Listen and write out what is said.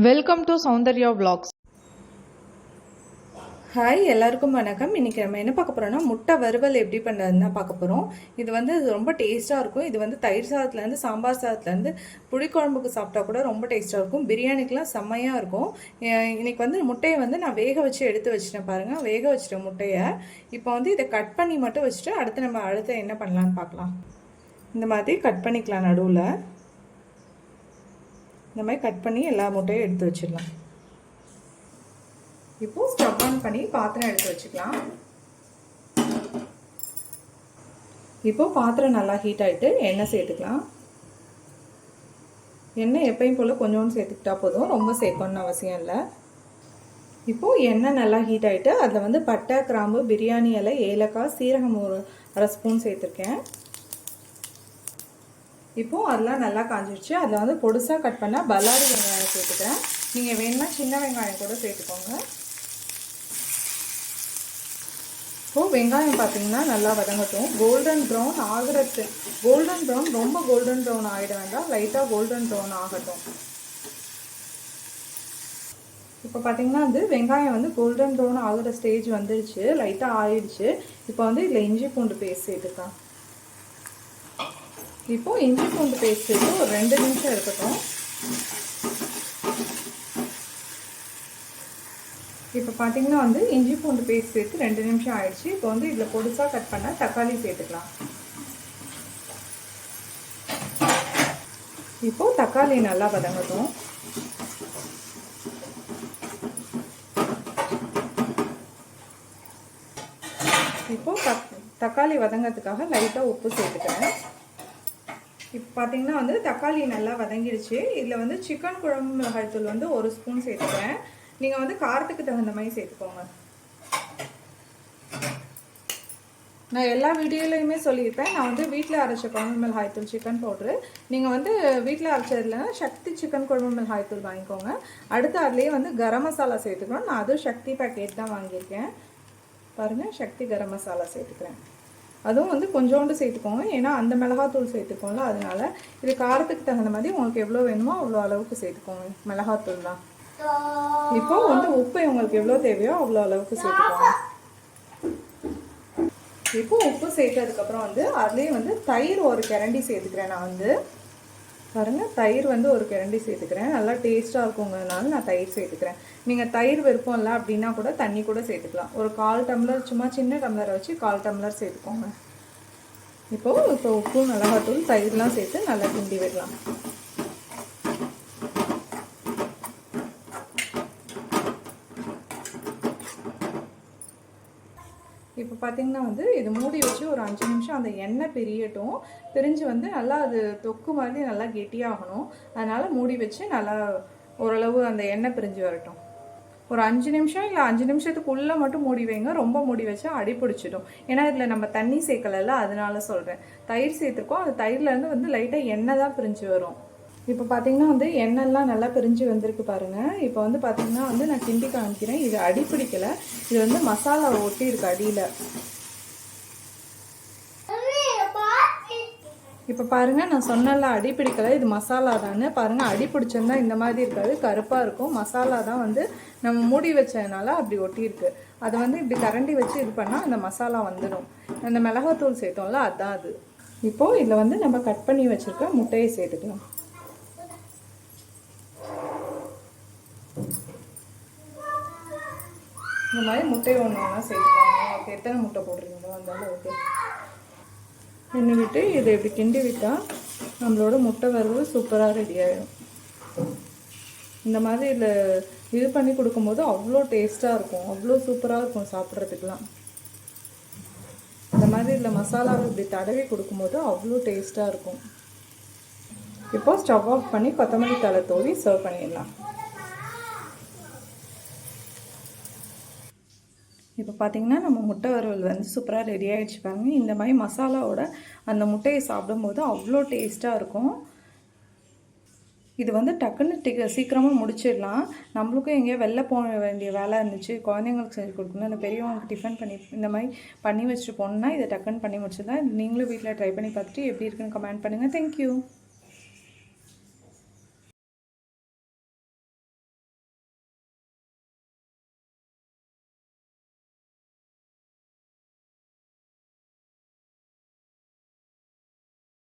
Welcome to Soundarya vlogs. Hi எல்லாருக்கும் வணக்கம். இன்றைக்கி நம்ம என்ன பார்க்க போகிறோம்னா முட்டை வறுவல் எப்படி பண்ணுறதுன்னு தான் பார்க்க போகிறோம் இது வந்து ரொம்ப டேஸ்ட்டாக இருக்கும். இது வந்து தயிர் சாதத்துலேருந்து சாம்பார் சாதத்துலேருந்து புளிக்குழம்புக்கு சாப்பிட்டா கூட ரொம்ப டேஸ்ட்டாக இருக்கும். பிரியாணிக்கெலாம் செம்மையாக இருக்கும். இன்றைக்கி வந்து முட்டையை வந்து நான் வேக வச்சு எடுத்து வச்சுட்டேன் பாருங்கள் வேக வச்சுட்டேன் முட்டையை. இப்போ வந்து இதை கட் பண்ணி மட்டும் வச்சுட்டு அடுத்து நம்ம அடுத்து என்ன பண்ணலான்னு பார்க்கலாம். இந்த மாதிரி கட் பண்ணிக்கலாம் நடுவில். இந்த மாதிரி கட் பண்ணி எல்லா முட்டையும் எடுத்து வச்சிடலாம். இப்போ ஸ்டவ் ஆன் பண்ணி பாத்திரம் எடுத்து வச்சுக்கலாம். இப்போ பாத்திரம் நல்லா ஹீட் ஆகிட்டு எண்ணெய் சேர்த்துக்கலாம். எண்ணெய் எப்பயும் போல் கொஞ்சோண்டு சேர்த்துக்கிட்டா போதும். ரொம்ப சேர்க்கணும்னு அவசியம் இல்லை. இப்போது எண்ணெய் நல்லா ஹீட் ஆகிட்டு அதில் வந்து பட்டை கிராம்பு பிரியாணி இலை ஏலக்காய் சீரகம் ஒரு அரை ஸ்பூன் சேர்த்துருக்கேன். இப்போது அதெல்லாம் நல்லா காஞ்சிடுச்சு அதில் வந்து பொடுசாக கட் பண்ணால் பல்லாரி வெங்காயம் சேர்த்துக்கிறேன். நீங்கள் வேணுமா சின்ன வெங்காயம் கூட சேர்த்துக்கோங்க. இப்போது வெங்காயம் பார்த்தீங்கன்னா நல்லா வதங்கட்டும். கோல்டன் ப்ரௌன் ஆகிறது கோல்டன் ப்ரௌன் ரொம்ப கோல்டன் ப்ரௌன் ஆகிட வேண்டாம். லைட்டாக கோல்டன் ப்ரௌன் ஆகட்டும். இப்போ பார்த்தீங்கன்னா வந்து வெங்காயம் வந்து கோல்டன் ப்ரௌன் ஆகிற ஸ்டேஜ் வந்துடுச்சு லைட்டாக ஆயிடுச்சு இப்போ வந்து இதில் இஞ்சி பூண்டு பேஸ்ட் சேர்த்துக்கலாம். இப்போ இஞ்சி பூண்டு பேஸ்ட் சேர்த்து ஒரு ரெண்டு நிமிஷம் இருக்கட்டும். இப்போ பார்த்தீங்கன்னா வந்து இஞ்சி பூண்டு பேஸ்ட் சேர்த்து ரெண்டு நிமிஷம் ஆயிடுச்சு. இப்போ வந்து இதில் பொடிசாக கட் பண்ணால் தக்காளி சேர்த்துக்கலாம். இப்போ தக்காளி நல்லா வதங்கட்டும். இப்போ தக் தக்காளி வதங்கிறதுக்காக லைட்டாக உப்பு சேர்த்துக்கிறேன். இப்போ பார்த்தீங்கன்னா வந்து தக்காளி நல்லா வதங்கிடுச்சு இதில் வந்து சிக்கன் குழம்பு மிளகாய்த்தூள் வந்து ஒரு ஸ்பூன் சேர்த்துக்கிறேன். நீங்கள் வந்து காரத்துக்கு தகுந்த மாதிரி சேர்த்துக்கோங்க. நான் எல்லா வீடியோலையுமே சொல்லியிருப்பேன். நான் வந்து வீட்டில் அரைச்ச குழம்பு மிளகாய்த்தூள் சிக்கன் பவுட்ரு நீங்கள் வந்து வீட்டில் அரைச்சதுலனா சக்தி சிக்கன் குழம்பு மிளகாய்த்தூள் வாங்கிக்கோங்க. அடுத்து அதுலேயே வந்து கரம் மசாலா சேர்த்துக்கணும். நான் அதுவும் சக்தி பேக்கெட் தான் வாங்கியிருக்கேன். பாருங்கள் சக்தி கரம் மசாலா சேர்த்துக்கிறேன். அதுவும் வந்து கொஞ்சோண்டு சேர்த்துக்கோங்க. ஏன்னா அந்த மிளகாத்தூள் சேர்த்துக்கோங்களா அதனால இது காரத்துக்கு தகுந்த மாதிரி உங்களுக்கு எவ்வளோ வேணுமோ அவ்வளோ அளவுக்கு சேர்த்துக்கோங்க. மிளகாத்தூள் தான். இப்போ வந்து உப்பு உங்களுக்கு எவ்வளோ தேவையோ அவ்வளோ அளவுக்கு சேர்த்துக்கோங்க. இப்போ உப்பு சேர்த்ததுக்கப்புறம் வந்து அதுலேயே வந்து தயிர் ஒரு கிரண்டி சேர்த்துக்கிறேன் நான் வந்து. பாருங்கள் தயிர் வந்து ஒரு கிரண்டி சேர்த்துக்கிறேன். நல்லா டேஸ்ட்டாக இருக்குங்கிறதுனால நான் தயிர் சேர்த்துக்கிறேன். நீங்கள் தயிர் விருப்பம் இல்லை அப்படின்னா கூட தண்ணி கூட சேர்த்துக்கலாம். ஒரு கால் டம்ளர் சும்மா சின்ன டம்ளரை வச்சு கால் டம்ளர் சேர்த்துக்கோங்க. இப்போது இப்போ உப்பு மிளகாத்தூள் தயிர்லாம் சேர்த்து நல்லா கிண்டி விடலாம். இப்போ பார்த்தீங்கன்னா வந்து இது மூடி வச்சு ஒரு அஞ்சு நிமிஷம் அந்த எண்ணெய் பிரியட்டும். பிரிஞ்சு வந்து நல்லா அது தொக்கு மாதிரி நல்லா கெட்டியாகணும். அதனால் மூடி வச்சு நல்லா ஓரளவு அந்த எண்ணெய் பிரிஞ்சு வரட்டும். ஒரு அஞ்சு நிமிஷம் இல்லை அஞ்சு நிமிஷத்துக்குள்ளே மட்டும் மூடி வைங்க. ரொம்ப மூடி வச்சா அடி பிடிச்சிடும். ஏன்னா இதில் நம்ம தண்ணி சேர்க்கலைல்ல அதனால சொல்கிறேன் தயிர் சேர்த்துருக்கோம். அந்த தயிர்லேருந்து வந்து லைட்டாக எண்ணெய் தான் பிரிஞ்சு வரும். இப்போ பார்த்தீங்கன்னா வந்து எண்ணெய்லாம் நல்லா பிரிஞ்சு வந்திருக்கு பாருங்கள் இப்போ வந்து பார்த்தீங்கன்னா வந்து நான் கிண்டி காமிக்கிறேன். இது அடி பிடிக்கலை. இது வந்து மசாலா ஒட்டி இருக்கு அடியில். இப்போ பாருங்கள் நான் சொன்னல அடி பிடிக்கலை. இது மசாலா தானே பாருங்கள் அடி பிடிச்சிருந்தா இந்த மாதிரி இருக்காது. கருப்பாக இருக்கும். மசாலா தான் வந்து நம்ம மூடி வச்சதுனால அப்படி ஒட்டியிருக்கு அதை வந்து இப்படி கரண்டி வச்சு இது பண்ணால் அந்த மசாலா வந்துடும் அந்த மிளகாத்தூள் சேர்த்தோம்ல அதான் அது. இப்போது இதில் வந்து நம்ம கட் பண்ணி வச்சுருக்க முட்டையை சேர்த்துக்கலாம். இந்த மாதிரி முட்டை ஒன்று ஒன்றா சேர்த்துக்கோங்க உங்களுக்கு எத்தனை முட்டை போடுறீங்களோ அந்த அளவுக்கு எண்ணெய் விட்டு இதை இப்படி கிண்டி விட்டால் நம்மளோட முட்டை வறுவல் சூப்பராக ரெடி ஆகிடும் இந்த மாதிரி இதில் இது பண்ணி கொடுக்கும்போது அவ்வளோ டேஸ்ட்டாக இருக்கும். அவ்வளோ சூப்பராக இருக்கும் சாப்பிட்றதுக்கெலாம் இந்த மாதிரி இதில் மசாலாவை இப்படி தடவி கொடுக்கும்போது அவ்வளோ டேஸ்ட்டாக இருக்கும். இப்போ ஸ்டவ் ஆஃப் பண்ணி கொத்தமல்லி தலை தூவி சர்வ் பண்ணிடலாம். இப்போ பார்த்தீங்கன்னா நம்ம முட்டை வறுவல் வந்து சூப்பராக ரெடி ஆகிடுச்சு பாருங்க. இந்த மாதிரி மசாலாவோட அந்த முட்டையை சாப்பிடும்போது அவ்வளோ டேஸ்ட்டாக இருக்கும். இது வந்து டக்குன்னு சீக்கிரமாக முடிச்சிடலாம். நம்மளுக்கும் எங்கேயோ வெளில போக வேண்டிய வேலை இருந்துச்சு. குழந்தைங்களுக்கு செஞ்சு கொடுக்கணும். அந்த பெரியவங்களுக்கு டிஃபன் பண்ணி இந்த மாதிரி பண்ணி வச்சுட்டு போனோம்னா இதை டக்குன்னு பண்ணி முடிச்சிடலாம். நீங்களும் வீட்டில் ட்ரை பண்ணி பார்த்துட்டு எப்படி இருக்குன்னு கமெண்ட் பண்ணுங்கள் தேங்க்யூ